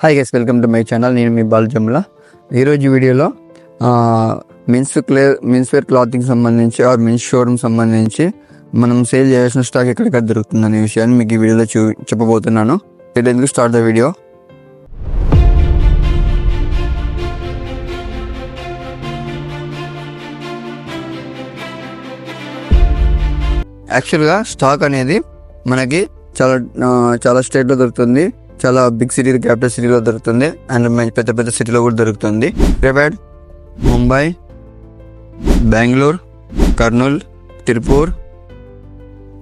Hi guys welcome to my channel నేను మీ బాల్జమ్ల ఈరోజు వీడియోలో మెన్స్ క్లే మెన్స్ వేర్ క్లాతింగ్ సంబంధించి ఆర్ మెన్స్ షోరూమ్ సంబంధించి మనం సేల్ చేయాల్సిన స్టాక్ ఎక్కడెక్కడ దొరుకుతుంది అనే విషయాన్ని మీకు ఈ వీడియోలో చూ చెప్పబోతున్నాను. ఎందుకు స్టార్ట్ ద వీడియో యాక్చువల్గా స్టాక్ అనేది మనకి చాలా చాలా స్టేట్లో దొరుకుతుంది. చాలా బిగ్ సిటీ క్యాపిటల్ సిటీలో దొరుకుతుంది. అండ్ పెద్ద పెద్ద సిటీలో కూడా దొరుకుతుంది. హైదరాబాద్ ముంబై బెంగళూరు కర్నూలు తిరుపూర్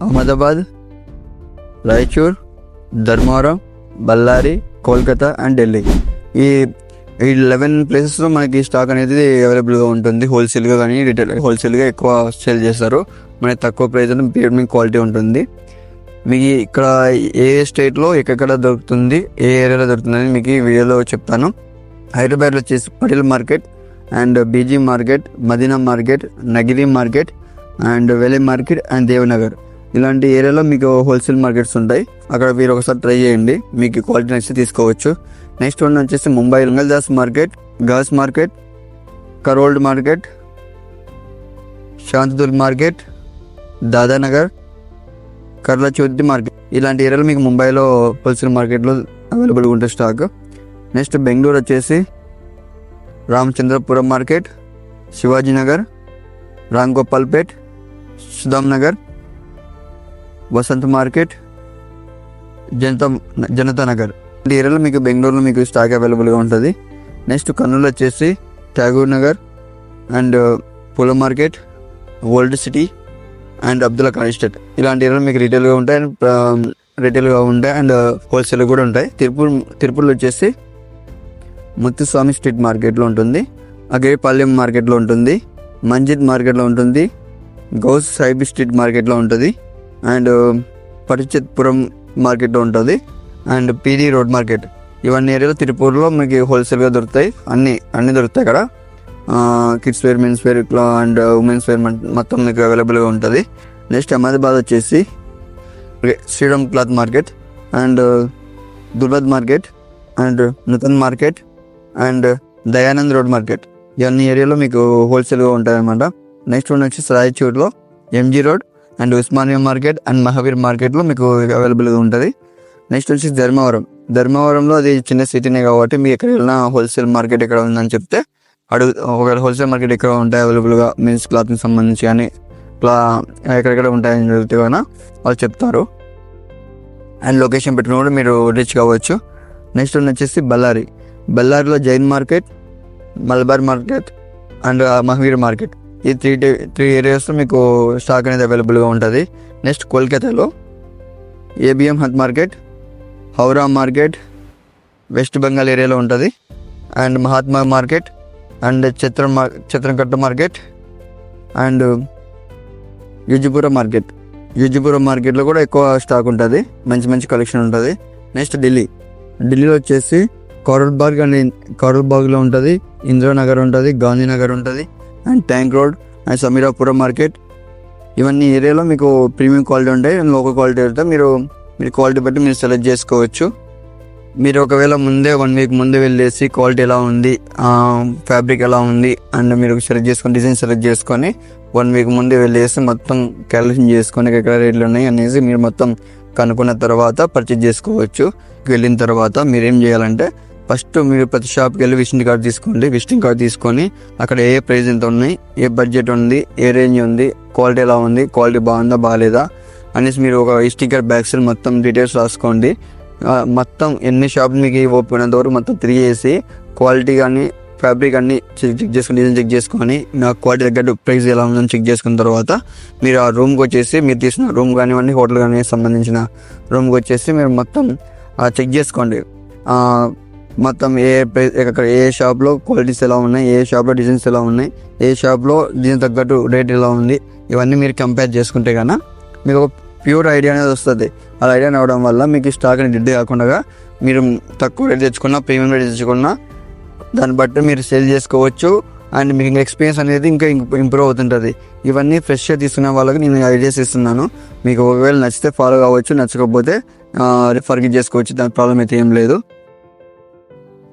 అహ్మదాబాద్ రాయచూర్ ధర్మవరం బళ్ళారి కోల్కతా అండ్ ఢిల్లీ. ఈ ఈ లెవెన్ ప్లేసెస్లో మనకి స్టాక్ అనేది అవైలబుల్గా ఉంటుంది. హోల్సేల్గా కానీ రిటైల్ హోల్సేల్గా ఎక్కువ సేల్ చేస్తారు. మనకి తక్కువ ప్రైస్ ప్రీమియం క్వాలిటీ ఉంటుంది. మీకు ఇక్కడ ఏ స్టేట్లో ఎక్కడ దొరుకుతుంది ఏ ఏరియాలో దొరుకుతుంది అని మీకు ఈ వీడియోలో చెప్తాను. హైదరాబాద్లో వచ్చేసి Patel market and BG market Madina market Nagiri market and వెలే market and Devanagar. ఇలాంటి ఏరియాలో మీకు హోల్సేల్ మార్కెట్స్ ఉంటాయి. అక్కడ మీరు ఒకసారి ట్రై చేయండి. మీకు క్వాలిటీ నచ్చితే తీసుకోవచ్చు. నెక్స్ట్ వన్ వచ్చేసి Mumbai Rangaldas market girls market కరోల్డ్ market Shantidurg market Dadanagar Kurla Chaudhari market. ఇలాంటి ఏరియాలో మీకు ముంబైలో హోల్సేల్ మార్కెట్లో అవైలబుల్గా ఉంటుంది స్టాక్. నెక్స్ట్ బెంగళూరు వచ్చేసి రామచంద్రపురం మార్కెట్ శివాజీనగర్ రామ్ గోపాల్పేట్ సుధామ్ నగర్ వసంత్ మార్కెట్ జనతా జనతా నగర్. ఈ ఏరియాలో మీకు బెంగళూరులో మీకు స్టాక్ అవైలబుల్గా ఉంటుంది. నెక్స్ట్ కర్నూలు వచ్చేసి ట్యాగూర్ నగర్ అండ్ పూల market old city and Abdullah Khan estate ఇలాంటి మీకు రీటైల్గా ఉంటాయి అండ్ రీటైల్గా ఉంటాయి అండ్ హోల్సేల్ కూడా ఉంటాయి. తిరుపూర్ తిరుపూర్లో వచ్చేసి ముత్తుస్వామి స్ట్రీట్ మార్కెట్లో ఉంటుంది అగేపాలెం మార్కెట్లో ఉంటుంది మంజిత్ మార్కెట్లో ఉంటుంది గౌస్ సైబి స్ట్రీట్ మార్కెట్లో ఉంటుంది అండ్ uh, పరిచిత్పురం మార్కెట్లో ఉంటుంది అండ్ పీడీ రోడ్ మార్కెట్. ఇవన్నీ ఏరియాలో తిరుపూర్లో మీకు హోల్సేల్గా దొరుకుతాయి అన్నీ అన్నీ దొరుకుతాయి అక్కడ. కిడ్స్ వేర్ మెన్స్ వేర్ ఇట్లా అండ్ ఉమెన్స్ వేర్ మొత్తం మీకు అవైలబుల్గా ఉంటుంది. నెక్స్ట్ అహ్మదాబాద్ వచ్చేసి Shriram cloth market and Durbad market and Nutan market and Dayanand road market ఇవన్నీ ఏరియాలో మీకు హోల్సేల్గా ఉంటాయి అనమాట నెక్స్ట్ వన్ వచ్చేసి రాయచూర్లో MG road and Osmania market and Mahavir మార్కెట్లో మీకు అవైలబుల్గా ఉంటుంది. నెక్స్ట్ వచ్చేసి ధర్మవరం ధర్మవరంలో అది చిన్న సిటీనే కాబట్టి మీ ఎక్కడ వెళ్ళినా హోల్సేల్ మార్కెట్ ఎక్కడ ఉందని చెప్తే అడుగు ఒకవేళ హోల్సేల్ మార్కెట్ ఎక్కడ ఉంటాయి అవైలబుల్గా మీన్స్ క్లాత్కి సంబంధించి కానీ క్లా ఎక్కడెక్కడ ఉంటాయని చెప్తే కన్నా వాళ్ళు చెప్తారు. అండ్ లొకేషన్ పెట్టుకుని కూడా మీరు రీచ్ కావచ్చు. నెక్స్ట్ వన్ వచ్చేసి Ballari బళ్ళారిలో Jain market Malabar market and Mahavir market ఈ త్రీ త్రీ ఏరియాస్లో మీకు స్టాక్ అనేది అవైలబుల్గా ఉంటుంది. నెక్స్ట్ కోల్కతాలో ABM Haat market Howrah market West Bengal ఏరియాలో ఉంటుంది. అండ్ మహాత్మా మార్కెట్ అండ్ చిత్రం మార్ చిత్రంకట్ట మార్కెట్ అండ్ యుజిపురం మార్కెట్. యూజిపురం మార్కెట్లో కూడా ఎక్కువ స్టాక్ ఉంటుంది. మంచి మంచి కలెక్షన్ ఉంటుంది. నెక్స్ట్ ఢిల్లీ. ఢిల్లీలో వచ్చేసి కరోల్బాగ్ అండ్ కరోల్బాగ్లో ఉంటుంది. ఇందిరానగర్ ఉంటుంది. గాంధీనగర్ ఉంటుంది. And tank road and Samirapuram market. ఇవన్నీ ఏరియాలో మీకు ప్రీమియం క్వాలిటీ ఉంటాయి. అండ్ లోకల్ క్వాలిటీ ఉంటాయి మీరు మీరు క్వాలిటీ బట్టి మీరు సెలెక్ట్ చేసుకోవచ్చు. మీరు ఒకవేళ ముందే వన్ వీక్ ముందే వెళ్ళేసి క్వాలిటీ ఎలా ఉంది ఫ్యాబ్రిక్ ఎలా ఉంది అండ్ మీరు సెలెక్ట్ చేసుకొని డిజైన్ సెలెక్ట్ చేసుకొని వన్ వీక్ ముందే వెళ్ళేసి మొత్తం క్యాలిక్యులేషన్ చేసుకొని ఎక్కడ రేట్లు ఉన్నాయి అనేసి మీరు మొత్తం కనుక్కున్న తర్వాత పర్చేజ్ చేసుకోవచ్చు. వెళ్ళిన తర్వాత మీరు ఏం చేయాలంటే ఫస్ట్ మీరు ప్రతి షాప్కి వెళ్ళి విజిటింగ్ కార్డ్ తీసుకోండి. విజిటింగ్ కార్డ్ తీసుకొని అక్కడ ఏ ప్రైస్ ఎంత ఉన్నాయి ఏ బడ్జెట్ ఉంది ఏ రేంజ్ ఉంది క్వాలిటీ ఎలా ఉంది క్వాలిటీ బాగుందా బాగాలేదా అనేసి మీరు ఒక విజిటింగ్ కార్డ్ బ్యాగ్స్ మొత్తం డీటెయిల్స్ రాసుకోండి. మొత్తం ఎన్ని షాపులు మీకు ఓపెన్ అయినంత వరకు మొత్తం తిరిగేసి క్వాలిటీ కానీ ఫ్యాబ్రిక్ అన్ని చెక్ చెక్ చేసుకొని డిజైన్ చెక్ చేసుకొని నా క్వాలిటీ తగ్గట్టు ప్రైస్ ఎలా ఉందని చెక్ చేసుకున్న తర్వాత మీరు ఆ రూమ్కి వచ్చేసి మీరు తీసిన రూమ్ కానివ్వండి హోటల్ కానీ సంబంధించిన రూమ్కి వచ్చేసి మీరు మొత్తం చెక్ చేసుకోండి. మొత్తం ఏ ప్రైస్ ఎక్కడ ఏ షాప్లో క్వాలిటీస్ ఎలా ఉన్నాయి ఏ షాప్లో డిజైన్స్ ఎలా ఉన్నాయి ఏ షాప్లో డిజైన్ తగ్గట్టు రేట్ ఎలా ఉంది ఇవన్నీ మీరు కంపేర్ చేసుకుంటే కన్నా మీకు ప్యూర్ ఐడియా అనేది వస్తుంది. అలా ఐడియా రావడం వల్ల మీకు స్టాక్ అనేది డిడ్ కాకుండా మీరు తక్కువ రేట్ తెచ్చుకున్నా ప్రీమియం రేట్ తెచ్చుకున్నా దాన్ని బట్టి మీరు సేల్ చేసుకోవచ్చు. అండ్ మీకు ఇంకా ఎక్స్పీరియన్స్ అనేది ఇంకా ఇంప్రూవ్ అవుతుంటుంది. ఇవన్నీ ఫ్రెష్గా తీసుకునే వాళ్ళకి నేను ఐడియాస్ ఇస్తున్నాను. మీకు ఒకవేళ నచ్చితే ఫాలో కావచ్చు నచ్చకపోతే రిఫర్కి చేసుకోవచ్చు. దాని ప్రాబ్లం అయితే ఏం లేదు.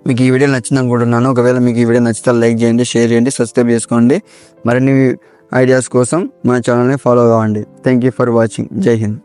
మీకు ఈ వీడియో నచ్చింది అనుకుంటున్నాను. ఒకవేళ మీకు ఈ వీడియో నచ్చితే లైక్ చేయండి షేర్ చేయండి సబ్స్క్రైబ్ చేసుకోండి. మరిన్ని ఐడియాస్ కోసం మన ఛానల్ని ఫాలో అవ్వండి. థ్యాంక్ యూ ఫర్ వాచింగ్ జై హింద్